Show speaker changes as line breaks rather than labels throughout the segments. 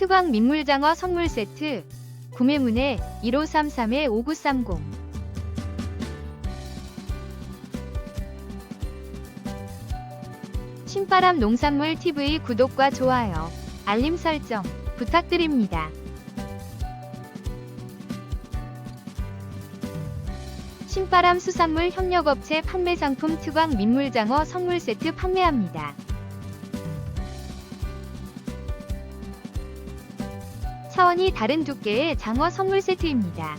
특광 민물장어 선물 세트 구매문의 1533-5930 신바람 농산물 TV 구독과 좋아요, 알림 설정 부탁드립니다. 신바람 수산물 협력업체 판매 상품 특광 민물장어 선물 세트 판매합니다. 차원이 다른 두께의 장어 선물 세트입니다.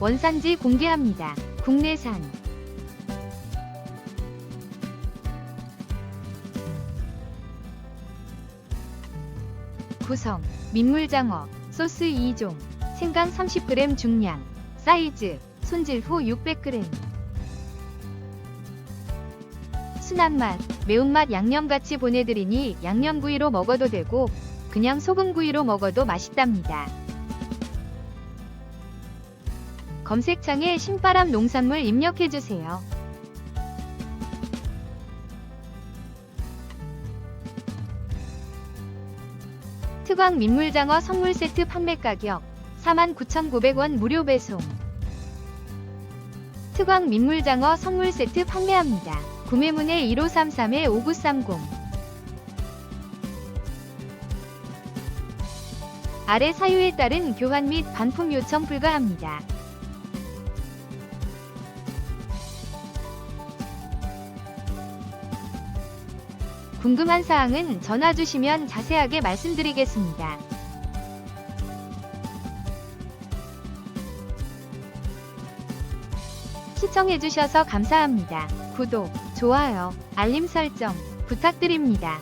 원산지 공개합니다. 국내산 구성 민물장어 소스 2종 생강 30g 중량 사이즈 손질 후 600g 순한 맛, 매운맛 양념같이 보내드리니 양념구이로 먹어도 되고 그냥 소금구이로 먹어도 맛있답니다. 검색창에 신바람 농산물 입력해주세요. 특광 민물장어 선물 세트 판매 가격 49,900원 무료 배송 특광 민물장어 선물 세트 판매합니다. 구매문의 1533-5930 아래 사유에 따른 교환 및 반품 요청 불가합니다. 궁금한 사항은 전화 주시면 자세하게 말씀드리겠습니다. 시청해주셔서 감사합니다. 구독, 좋아요, 알림 설정 부탁드립니다.